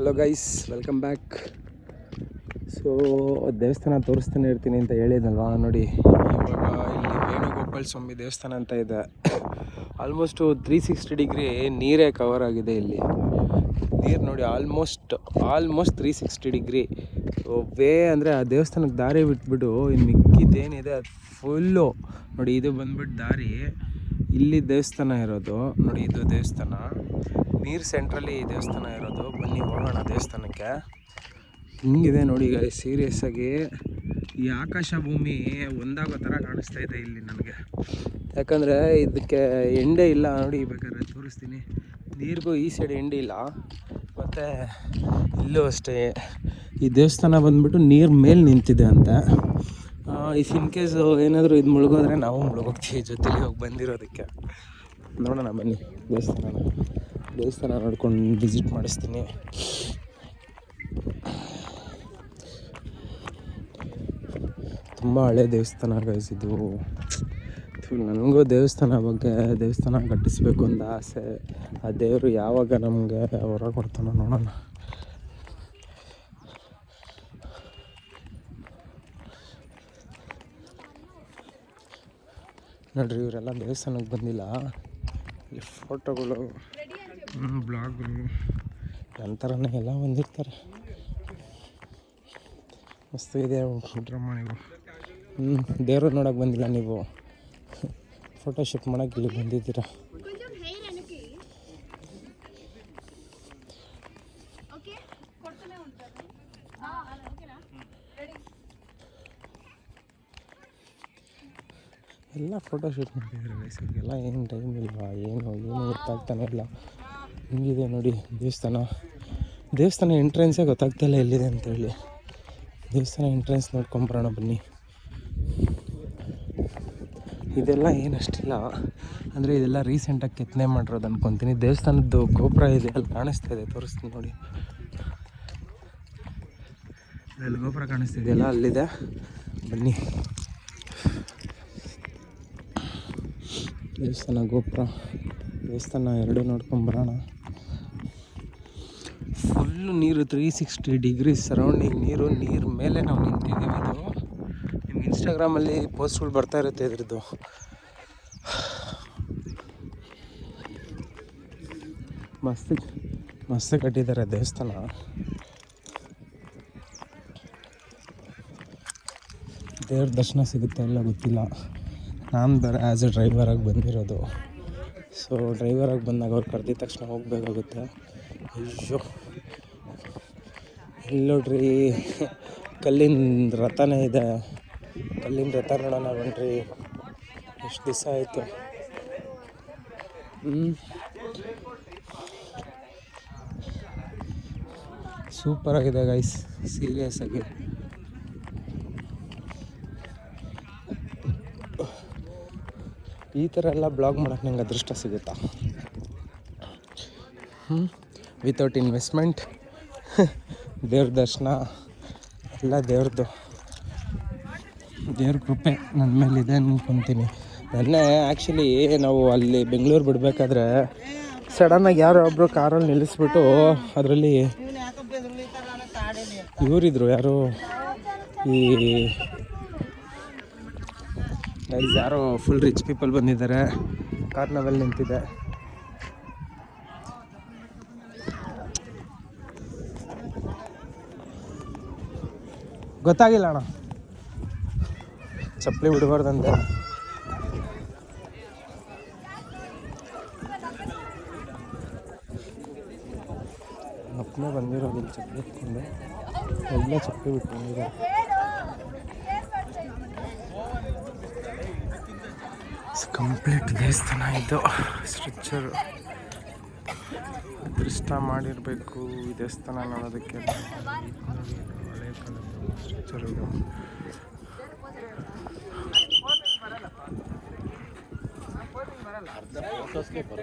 Hello guys welcome back so ದೇವಸ್ಥಾನ ತೋರಿಸ್ತಾನೆ ಇರ್ತೀನಿ ಅಂತ ಹೇಳಿದ್ನಲ್ವಾ? ನೋಡಿ, ಇವಾಗ ಇಲ್ಲಿ ವೇಣುಗೋಪಾಲ ಸ್ವಾಮಿ ದೇವಸ್ಥಾನ ಅಂತ ಇದೆ. ಆಲ್ಮೋಸ್ಟು ತ್ರೀ ಸಿಕ್ಸ್ಟಿ ಡಿಗ್ರಿ ನೀರೇ ಕವರ್ ಆಗಿದೆ ಇಲ್ಲಿ. ನೀರು ನೋಡಿ almost almost three sixty degree. Way ಅಂದರೆ ಆ ದೇವಸ್ಥಾನಕ್ಕೆ ದಾರಿ ಬಿಟ್ಬಿಟ್ಟು ಇನ್ನು ಮಿಕ್ಕಿದ್ದೇನಿದೆ, ಅದು ಫುಲ್ಲು ನೋಡಿ, ಇದು ಬಂದ್ಬಿಟ್ಟು ದಾರಿ. ಇಲ್ಲಿ ದೇವಸ್ಥಾನ ಇರೋದು. ನೋಡಿ, ಇದು ದೇವಸ್ಥಾನ. ನೀರು ಸೆಂಟ್ರಲ್ಲಿ ದೇವಸ್ಥಾನ ಇರೋದು. ಬನ್ನಿ, ಹೋಗೋಣ ದೇವಸ್ಥಾನಕ್ಕೆ. ಹಿಂಗಿದೆ ನೋಡಿ ಈಗ ಸೀರಿಯಸ್ ಆಗಿ ಈ ಆಕಾಶ ಭೂಮಿ ಒಂದಾಗೋ ಥರ ಕಾಣಿಸ್ತಾ ಇದೆ ಇಲ್ಲಿ ನನಗೆ. ಯಾಕಂದರೆ ಇದಕ್ಕೆ ಎಂಡೆ ಇಲ್ಲ ನೋಡಿ, ಬೇಕಾದ್ರೆ ತೋರಿಸ್ತೀನಿ. ನೀರಿಗೂ ಈ ಸೈಡ್ ಎಂಡೆ ಇಲ್ಲ. ಮತ್ತು ಇಲ್ಲೂ ಅಷ್ಟೇ. ಈ ದೇವಸ್ಥಾನ ಬಂದ್ಬಿಟ್ಟು ನೀರು ಮೇಲೆ ನಿಂತಿದೆ ಅಂತ. ಇಫ್ ಇನ್ ಕೇಸ್ ಏನಾದರೂ ಇದು ಮುಳುಗೋದ್ರೆ ನಾವು ಮುಳುಗೋಗ್ತೀವಿ ಜೊತೆಲಿ ಹೋಗಿ ಬಂದಿರೋದಕ್ಕೆ. ನೋಡೋಣ ಬನ್ನಿ ದೇವಸ್ಥಾನ. ದೇವಸ್ಥಾನ ನೋಡ್ಕೊಂಡು ವಿಸಿಟ್ ಮಾಡಿಸ್ತೀನಿ. ತುಂಬ ಹಳೆ ದೇವಸ್ಥಾನ ಗೈಸ್ ಇದು. ಥು, ನನಗೂ ದೇವಸ್ಥಾನ ಬಗ್ಗೆ ದೇವಸ್ಥಾನ ಕಟ್ಟಿಸ್ಬೇಕು ಅಂತ ಆಸೆ. ಆ ದೇವರು ಯಾವಾಗ ನಮಗೆ ಹೊರ ಕೊಡ್ತಾನೋ ನೋಡೋಣ. ನೋಡ್ರಿ ಇವರೆಲ್ಲ ದೇವಸ್ಥಾನಕ್ಕೆ ಬಂದಿಲ್ಲ. ಈ ಫೋಟೋಗಳು ಬ್ಲಾಗ್ರು ನಂತರನೇ ಎಲ್ಲ ಬಂದಿರ್ತಾರೆ. ಮಸ್ತು ಇದೆ ಸುಬ್ರಹ್ಮಣ್ಯಗಳು ಹ್ಞೂ ದೇವ್ರ ನೋಡೋಕೆ ಬಂದಿಲ್ಲ ನೀವು. ಫೋಟೋಶೂಟ್ ಮಾಡೋಕೆ ಇಲ್ಲಿ ಬಂದಿದ್ದೀರಾ? ಎಲ್ಲ ಫೋಟೋಶೂಟ್ ಮಾಡ್ತಿದ್ರು ಎಲ್ಲ ಏನು ಟೈಮ್ ಇಲ್ವಾ? ಏನು ಏನು ಗೊತ್ತಾಗ್ತಾನೆ ಇಲ್ಲ. ಹಿಂಗಿದೆ ನೋಡಿ, ದೇವಸ್ಥಾನ. ದೇವಸ್ಥಾನ ಎಂಟ್ರೆನ್ಸೇ ಗೊತ್ತಾಗ್ತಿಲ್ಲ ಎಲ್ಲಿದೆ ಅಂತೇಳಿ ದೇವಸ್ಥಾನ ಎಂಟ್ರೆನ್ಸ್ ನೋಡ್ಕೊಂಬರೋಣ ಬನ್ನಿ. ಇದೆಲ್ಲ ಏನಷ್ಟಿಲ್ಲ. ಅಂದರೆ ಇದೆಲ್ಲ ರೀಸೆಂಟಾಗಿ ಕೆತ್ತನೆ ಮಾಡಿರೋದು ಅಂದ್ಕೊತೀನಿ ದೇವಸ್ಥಾನದ್ದು ಗೋಪುರ ಇದೆ, ಅಲ್ಲಿ ಕಾಣಿಸ್ತಾ ಇದೆ, ತೋರಿಸ್ತೀನಿ ನೋಡಿ. ಅಲ್ಲಿ ಗೋಪುರ ಕಾಣಿಸ್ತಿದೆಯಲ್ಲ ಅಲ್ಲಿದೆ. ಬನ್ನಿ. ದೇವಸ್ಥಾನ ಗೋಪುರ. ದೇವಸ್ಥಾನ ಎರಡೂ ನೋಡ್ಕೊಂಬರೋಣ. ಫುಲ್ಲು ನೀರು ತ್ರೀ ಸಿಕ್ಸ್ಟಿ ಡಿಗ್ರಿ ಸರೌಂಡಿಂಗ್ ನೀರು ನೀರು ಮೇಲೆ ನಾವು ನಿಂತಿದ್ದೀವಿ ಇದು. ನಿಮ್ಗೆ ಇನ್ಸ್ಟಾಗ್ರಾಮಲ್ಲಿ ಪೋಸ್ಟ್ಗಳು ಬರ್ತಾ ಇರುತ್ತೆ ಇದ್ರದ್ದು. ಮಸ್ತ್ ಮಸ್ತ್ ಕಟ್ಟಿದ್ದಾರೆ ದೇವಸ್ಥಾನ. ದೇವ್ರ ದರ್ಶನ ಸಿಗುತ್ತೆ ಎಲ್ಲ ಗೊತ್ತಿಲ್ಲ. ನಾನು ಬೇರೆ ಆ್ಯಸ್ ಎ ಡ್ರೈವರಾಗಿ ಬಂದಿರೋದು. ಸೊ ಡ್ರೈವರಾಗಿ ಬಂದಾಗ ಅವ್ರು ಕರೆದಿದ ತಕ್ಷಣ ಹೋಗಬೇಕಾಗುತ್ತೆ. ಅಯ್ಯೋ. ಇಲ್ಲಿ ನೋಡ್ರಿ, ಕಲ್ಲಿನ ರಥನೇ ಇದೆ. ಕಲ್ಲಿನ ರಥ ನೋಡೋಣ ಬನ್ರಿ. ಎಷ್ಟು ದಿವಸ ಆಯಿತು? ಸೂಪರ್ ಆಗಿದೆ ಗೈಸ್ ಸೀರಿಯಸ್ ಆಗಿ. ಈ ಥರ ಎಲ್ಲ ಬ್ಲಾಗ್ ಮಾಡೋಕ್ಕೆ ನಂಗೆ ಅದೃಷ್ಟ ಸಿಗುತ್ತಾ? ಹ್ಞೂ ವಿತೌಟ್ ಇನ್ವೆಸ್ಟ್ಮೆಂಟ್ ದೇವ್ರ ದರ್ಶನ, ಎಲ್ಲ ದೇವ್ರದ್ದು. ದೇವ್ರ ಕೃಪೆ ನನ್ನ ಮೇಲಿದೆ ಅನ್ಕೊತೀನಿ ನೆನ್ನೆ ಆ್ಯಕ್ಚುಲಿ ನಾವು ಅಲ್ಲಿ ಬೆಂಗಳೂರು ಬಿಡಬೇಕಾದ್ರೆ ಸಡನ್ನಾಗಿ ಯಾರೋ ಒಬ್ಬರು ಕಾರಲ್ಲಿ ನಿಲ್ಲಿಸ್ಬಿಟ್ಟು ಅದರಲ್ಲಿ ಇವರಿದ್ರು ಯಾರು ಈ ಯಾರೋ ಫುಲ್ ರಿಚ್ ಪೀಪಲ್ ಬಂದಿದ್ದಾರೆ. ಕಾರ್ನವೆಲ್ ನಿಂತಿದೆ. ಗೊತ್ತಾಗಿಲ್ಲ ಅಣ್ಣ. ಚಪ್ಪಲಿ ಬಿಡಬಾರ್ದಂತೆ. ಮಕ್ಕಳೇ ಬಂದಿರೋದು ಚಪ್ಪಲಿ ಇಟ್ಕೊಂಡು ಎಲ್ಲ ಚಪ್ಪಲಿ ಬಿಟ್ಟು ಬಂದಿದ್ದಾರೆ ಕಂಪ್ಲೀಟ್ ದೇವಸ್ಥಾನ ಇದು. ಸ್ಟ್ರಕ್ಚರು ಅದೃಷ್ಟ ಮಾಡಿರಬೇಕು. ದೇವಸ್ಥಾನ ನೋಡೋದಕ್ಕೆ. ಹಳೆ ಕಾಲದ್ದು ಸ್ಟ್ರಕ್ಚರ್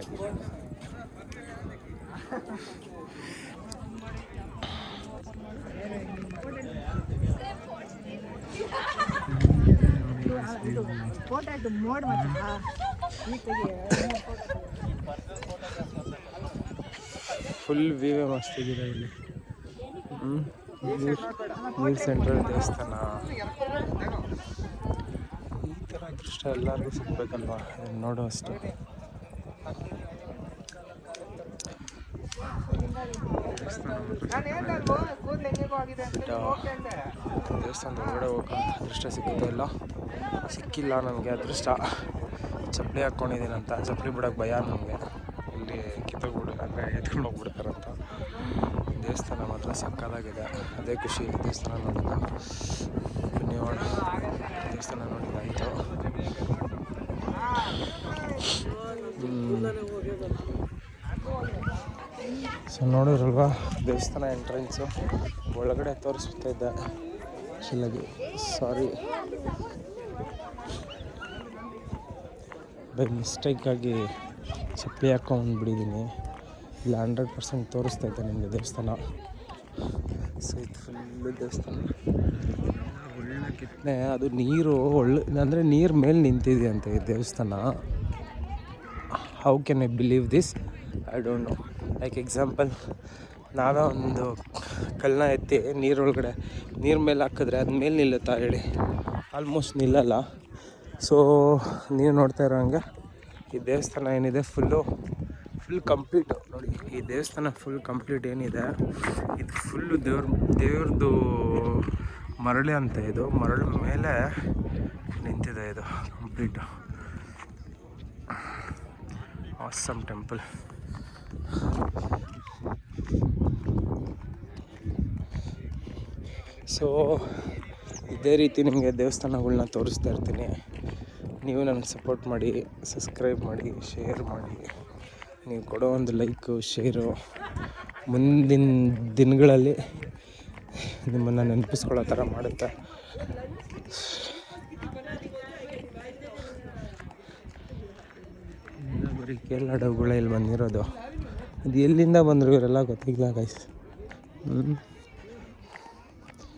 ಇದು ಫೋಟೋ ಮೋಡ್ ಮಚ್ಚ ಫುಲ್ ವ್ಯೂವೇ ಮಸ್ತಿಗಿದೆ ಇಲ್ಲಿ ಹ್ಮ್. ನೀರ್ ಸೆಂಟ್ರಲ್ ದೇವಸ್ಥಾನ. ಈ ಥರ ಅದೃಷ್ಟ ಎಲ್ಲರಿಗೂ ಸಿಗ್ಬೇಕಲ್ವಾ? ನೋಡೋ ಅಷ್ಟು. ದೇವಸ್ಥಾನದ ಒಳಗಡೆ ಹೋಗೋಂಥ ಅದೃಷ್ಟ ಸಿಕ್ಕುತ್ತೆ ಇಲ್ಲ ಸಿಕ್ಕಿಲ್ಲ ನನಗೆ ಅದೃಷ್ಟ. ಚಪ್ಪಲಿ ಹಾಕ್ಕೊಂಡಿದ್ದೀನಂತ ಚಪ್ಪಲಿ ಬಿಡೋಕ್ಕೆ ಭಯ ನಮಗೆ. ಇಲ್ಲಿ ಕಿತ್ತೋಗ್ಬಿಡ ಅಂದರೆ ಎತ್ಕೊಂಡು ಹೋಗ್ಬಿಡ್ತಾರಂತ ಮಾತ್ರ ಸಕ್ಕದಾಗಿದೆ. ಅದೇ ಖುಷಿ. ದೇವಸ್ಥಾನ ನೋಡಿದ. ಪುಣ್ಯವಾಡ ದೇವಸ್ಥಾನ ನೋಡಿದ್ದಾಯಿತು ಸೊ ನೋಡಿದ್ರಲ್ವಾ? ದೇವಸ್ಥಾನ ಎಂಟ್ರೆನ್ಸು ಒಳಗಡೆ ತೋರಿಸ್ತಾ ಇದ್ದೆ ಶಿಲಾಗಿ. ಸಾರಿ ಬೈ ಮಿಸ್ಟೇಕಾಗಿ ಚಪ್ಪಲಿ ಹಾಕೊಂಡ್ಬಿಟ್ಟಿದ್ದೀನಿ ಇಲ್ಲ ಹಂಡ್ರೆಡ್ ಪರ್ಸೆಂಟ್ ತೋರಿಸ್ತಾ ಇದ್ದೆ ನಿಮಗೆ ದೇವಸ್ಥಾನ. ಸೊ ಇದು ದೇವಸ್ಥಾನ ಒಳ್ಳೆ ಕಿತ್ತನೆ ಅದು ನೀರು, ಒಳ್ಳೆ, ಅಂದರೆ ನೀರು ಮೇಲೆ ನಿಂತಿದೆ ಅಂತ ಈ ದೇವಸ್ಥಾನ. How can I believe this I don't know like example ನಾವೇ ಒಂದು ಕಲ್ಲನ್ನ ಎತ್ತಿ ನೀರೊಳಗಡೆ, ನೀರು ಮೇಲೆ ಹಾಕಿದ್ರೆ ಅದು ಮೇಲೆ ನಿಲ್ಲುತ್ತಾ ಹೇಳಿ. ಆಲ್ಮೋಸ್ಟ್ ನಿಲ್ಲಲ್ಲ. ಸೊ ನೀವು ನೋಡ್ತಾ ಇರೋ ಹಂಗೆ ಈ ದೇವಸ್ಥಾನ ಏನಿದೆ ಫುಲ್ಲು ಫುಲ್ ಕಂಪ್ಲೀಟ್ ನೋಡಿ, ಈ ದೇವಸ್ಥಾನ ಫುಲ್ ಕಂಪ್ಲೀಟ್ ಏನಿದೆ? ಇದು ಫುಲ್ಲು ದೇವ್ರ ದೇವ್ರದ್ದು ಮರಳಿ ಅಂತ ಇದು. ಮರಳು ಮೇಲೆ ನಿಂತಿದೆ ಇದು ಕಂಪ್ಲೀಟು ಆಸಮ್ ಟೆಂಪಲ್ ಸೊ ಇದೇ ರೀತಿ ನಿಮಗೆ ದೇವಸ್ಥಾನಗಳನ್ನ ತೋರಿಸ್ತಾ ಇರ್ತೀನಿ. ನೀವು ನನಗೆ ಸಪೋರ್ಟ್ ಮಾಡಿ ಸಬ್ಸ್ಕ್ರೈಬ್ ಮಾಡಿ ಶೇರ್ ಮಾಡಿ. ನೀವು ಕೊಡೋ ಒಂದು ಲೈಕು, ಶೇರು ಮುಂದಿನ ದಿನಗಳಲ್ಲಿ ನಿಮ್ಮನ್ನು ನೆನಪಿಸ್ಕೊಳ್ಳೋ ಥರ ಮಾಡುತ್ತೆ. ಬರೀ ಕೇರಳ ಇಲ್ಲಿ ಬಂದಿರೋದು. ಅದು ಎಲ್ಲಿಂದ ಬಂದರು ಇವರೆಲ್ಲ ಗೊತ್ತಿಲ್ಲ ಗೈಸ್ ಹ್ಞೂ